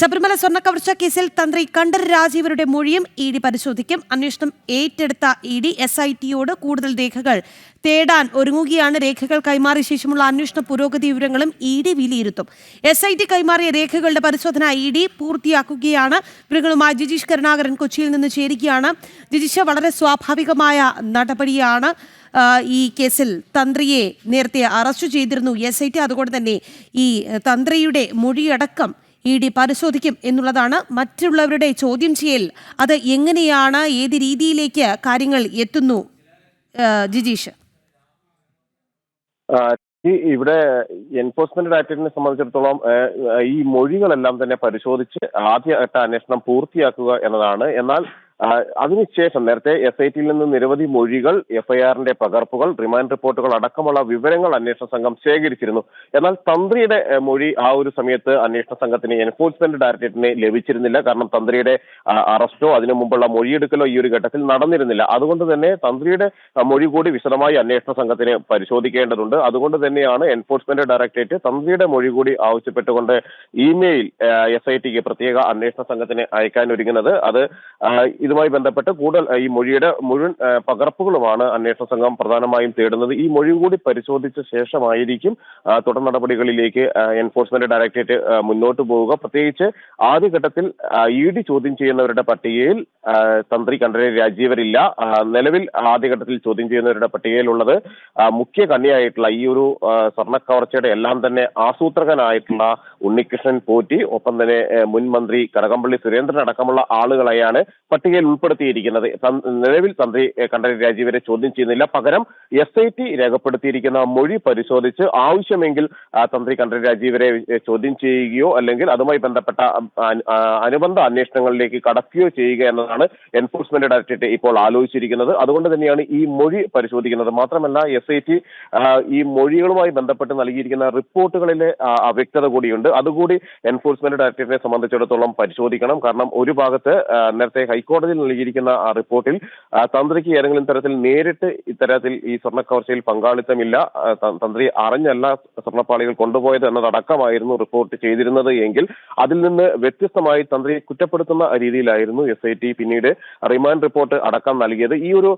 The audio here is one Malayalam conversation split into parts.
ശബരിമല സ്വർണ കവർച്ച കേസിൽ തന്ത്രി കണ്ഠർ രാജീവരുടെ മൊഴിയും ഇ ഡി പരിശോധിക്കും. അന്വേഷണം ഏറ്റെടുത്ത ഇ ഡി എസ് ഐ ടിയോട് കൂടുതൽ രേഖകൾ തേടാൻ ഒരുങ്ങുകയാണ്. രേഖകൾ കൈമാറിയ ശേഷമുള്ള അന്വേഷണ പുരോഗതി വിവരങ്ങളും ഇ ഡി വിലയിരുത്തും. എസ് ഐ ടി കൈമാറിയ രേഖകളുടെ പരിശോധന ഇ ഡി പൂർത്തിയാക്കുകയാണ്. വിവരങ്ങളുമായി ജിജീഷ് കരുണാകരൻ കൊച്ചിയിൽ നിന്ന് ചേരുകയാണ്. ജിജീഷ് വളരെ സ്വാഭാവികമായ നടപടിയാണ് ഈ കേസിൽ തന്ത്രിയെ നേരത്തെ അറസ്റ്റ് ചെയ്തിരുന്നു. എസ് ഐ ടി അതുകൊണ്ട് തന്നെ ഈ തന്ത്രിയുടെ മൊഴിയടക്കം ഇ ഡി പരിശോധിക്കും എന്നുള്ളതാണ് മറ്റുള്ളവരുടെ ചോദ്യം ചെയ്യൽ. അത് എങ്ങനെയാണ് ഏത് രീതിയിലേക്ക് കാര്യങ്ങൾ എത്തുന്നു? ജിജീഷ്. ഇവിടെ എൻഫോഴ്സ്മെന്റ് ഡയറക്ടറേറ്റിനെ സംബന്ധിച്ചിടത്തോളം ഈ മൊഴികളെല്ലാം തന്നെ പരിശോധിച്ച് ആദ്യഘട്ട അന്വേഷണം പൂർത്തിയാക്കുക എന്നതാണ്. എന്നാൽ അതിനുശേഷം നേരത്തെ എസ് ഐ ടിയിൽ നിന്ന് നിരവധി മൊഴികൾ എഫ്ഐആറിന്റെ പകർപ്പുകൾ റിമാൻഡ് റിപ്പോർട്ടുകൾ അടക്കമുള്ള വിവരങ്ങൾ അന്വേഷണ സംഘം ശേഖരിച്ചിരുന്നു. എന്നാൽ തന്ത്രിയുടെ മൊഴി ആ ഒരു സമയത്ത് അന്വേഷണ സംഘത്തിന് എൻഫോഴ്സ്മെന്റ് ഡയറക്ടറേറ്റിന് ലഭിച്ചിരുന്നില്ല. കാരണം തന്ത്രിയുടെ അറസ്റ്റോ അതിനു മുമ്പുള്ള മൊഴിയെടുക്കലോ ഈ ഒരു ഘട്ടത്തിൽ നടന്നിരുന്നില്ല. അതുകൊണ്ട് തന്നെ തന്ത്രിയുടെ മൊഴി കൂടി വിശദമായി അന്വേഷണ സംഘത്തിന് പരിശോധിക്കേണ്ടതുണ്ട്. അതുകൊണ്ട് തന്നെയാണ് എൻഫോഴ്സ്മെന്റ് ഡയറക്ടറേറ്റ് തന്ത്രിയുടെ മൊഴി കൂടി ആവശ്യപ്പെട്ടുകൊണ്ട് ഇമെയിൽ എസ് ഐ ടിക്ക് പ്രത്യേക അന്വേഷണ സംഘത്തിന് അയക്കാൻ ഒരുങ്ങുന്നത്. അത് ഇതുമായി ബന്ധപ്പെട്ട് കൂടുതൽ ഈ മൊഴിയുടെ മുഴുവൻ പകർപ്പുകളുമാണ് അന്വേഷണ സംഘം പ്രധാനമായും തേടുന്നത്. ഈ മൊഴിയും കൂടി പരിശോധിച്ച ശേഷമായിരിക്കും തുടർ നടപടികളിലേക്ക് എൻഫോഴ്സ്മെന്റ് ഡയറക്ടറേറ്റ് മുന്നോട്ട് പോവുക. പ്രത്യേകിച്ച് ആദ്യഘട്ടത്തിൽ ഇ ഡി ചോദ്യം ചെയ്യുന്നവരുടെ പട്ടികയിൽ തന്ത്രി കണ്ഠരേ രാജീവരില്ല. നിലവിൽ ആദ്യഘട്ടത്തിൽ ചോദ്യം ചെയ്യുന്നവരുടെ പട്ടികയിലുള്ളത് മുഖ്യ കണ്ണിയായിട്ടുള്ള ഈ ഒരു സ്വർണ കവർച്ചയുടെ എല്ലാം തന്നെ ആസൂത്രകനായിട്ടുള്ള ഉണ്ണികൃഷ്ണൻ പോറ്റി ഒപ്പം തന്നെ മുൻ മന്ത്രി കടകംപള്ളി സുരേന്ദ്രൻ അടക്കമുള്ള ആളുകളെയാണ് പട്ടികയിൽ ഉൾപ്പെടുത്തിയിരിക്കുന്നത്. നിലവിൽ തന്ത്രി കണ്ഠരര് രാജീവരെ ചോദ്യം ചെയ്യുന്നില്ല. പകരം എസ് ഐ ടി രേഖപ്പെടുത്തിയിരിക്കുന്ന മൊഴി പരിശോധിച്ച് ആവശ്യമെങ്കിൽ തന്ത്രി കണ്ഠരര് രാജീവരെ വരെ ചോദ്യം ചെയ്യുകയോ അല്ലെങ്കിൽ അതുമായി ബന്ധപ്പെട്ട അനുബന്ധ അന്വേഷണങ്ങളിലേക്ക് കടക്കുകയോ ചെയ്യുക എന്നതാണ് എൻഫോഴ്സ്മെന്റ് ഡയറക്ടറേറ്റ് ഇപ്പോൾ ആലോചിച്ചിരിക്കുന്നത്. അതുകൊണ്ട് തന്നെയാണ് ഈ മൊഴി പരിശോധിക്കുന്നത്. മാത്രമല്ല എസ് ഐ ടി ഈ മൊഴികളുമായി ബന്ധപ്പെട്ട് നൽകിയിരിക്കുന്ന റിപ്പോർട്ടുകളിലെ അവ്യക്തത കൂടിയുണ്ട്. അതുകൂടി എൻഫോഴ്സ്മെന്റ് ഡയറക്ടറേറ്റിനെ സംബന്ധിച്ചിടത്തോളം പരിശോധിക്കണം. കാരണം ഒരു ഭാഗത്ത് നേരത്തെ നേരത്തെ ഹൈക്കോടതിയിൽ നൽകിയിരിക്കുന്ന ആ റിപ്പോർട്ടിൽ തന്ത്രിക്ക് ഏതെങ്കിലും തരത്തിൽ നേരിട്ട് ഇത്തരത്തിൽ ഈ സ്വർണക്കവർച്ചയിൽ പങ്കാളിത്തമില്ല. തന്ത്രി അറിഞ്ഞല്ല സ്വർണപ്പാളികൾ കൊണ്ടുപോയത് എന്നതടക്കമായിരുന്നു റിപ്പോർട്ട് ചെയ്തിരുന്നത് എങ്കിൽ അതിൽ നിന്ന് വ്യത്യസ്തമായി തന്ത്രിയെ കുറ്റപ്പെടുത്തുന്ന രീതിയിലായിരുന്നു എസ് ഐ ടി പിന്നീട് റിമാൻഡ് റിപ്പോർട്ട് അടക്കം നൽകിയത്. ഈ ഒരു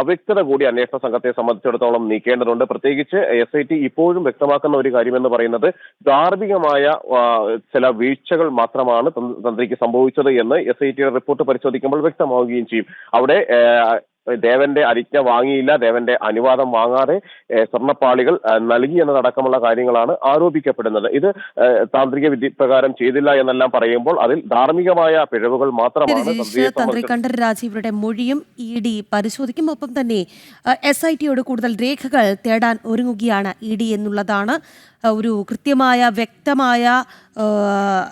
അവ്യക്തത കൂടി അന്വേഷണ സംഘത്തെ സംബന്ധിച്ചിടത്തോളം നീക്കേണ്ടതുണ്ട്. പ്രത്യേകിച്ച് എസ് ഐ ടി ഇപ്പോഴും വ്യക്തമാക്കുന്ന ഒരു കാര്യമെന്ന് പറയുന്നത് ധാർമ്മികമായ ചില വീഴ്ചകൾ മാത്രമാണ് തന്ത്രിക്ക് സംഭവിച്ചത് എന്ന് എസ് ഐ ടിയുടെ റിപ്പോർട്ട് പരിശോധിക്കുമ്പോൾ വ്യക്തമാവുകയും ചെയ്യും. അവിടെ ദേവന്റെ അരിജ്ഞ വാങ്ങിയില്ല ദേവന്റെ അനുവാദം വാങ്ങാതെ സ്വർണപ്പാളികൾ നൽകി എന്നതടക്കമുള്ള കാര്യങ്ങളാണ് ആരോപിക്കപ്പെടുന്നത്. ഇത് താന്ത്രിക വിധി പ്രകാരം ചെയ്തില്ല എന്നെല്ലാം പറയുമ്പോൾ അതിൽ ധാർമ്മികമായ പിഴവുകൾ മാത്രമാണ് തന്ത്രി കണ്ഠർ രാജീവരുടെ മൊഴിയും ഇ ഡി പരിശോധിക്കും ഒപ്പം തന്നെ എസ് ഐ ടിയോട് കൂടുതൽ രേഖകൾ തേടാൻ ഒരുങ്ങുകയാണ് ഇ ഡി എന്നുള്ളതാണ് ഒരു കൃത്യമായ വ്യക്തമായ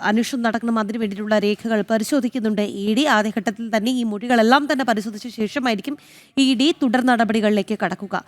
അന്വേഷണം നടക്കണം അതിന് വേണ്ടിയിട്ടുള്ള രേഖകൾ പരിശോധിക്കുന്നുണ്ട്. ഇ ഡി ആദ്യഘട്ടത്തിൽ തന്നെ ഈ മൊഴികളെല്ലാം തന്നെ പരിശോധിച്ച ശേഷമായിരിക്കും ഇ ഡി തുടർ നടപടികളിലേക്ക് കടക്കുക.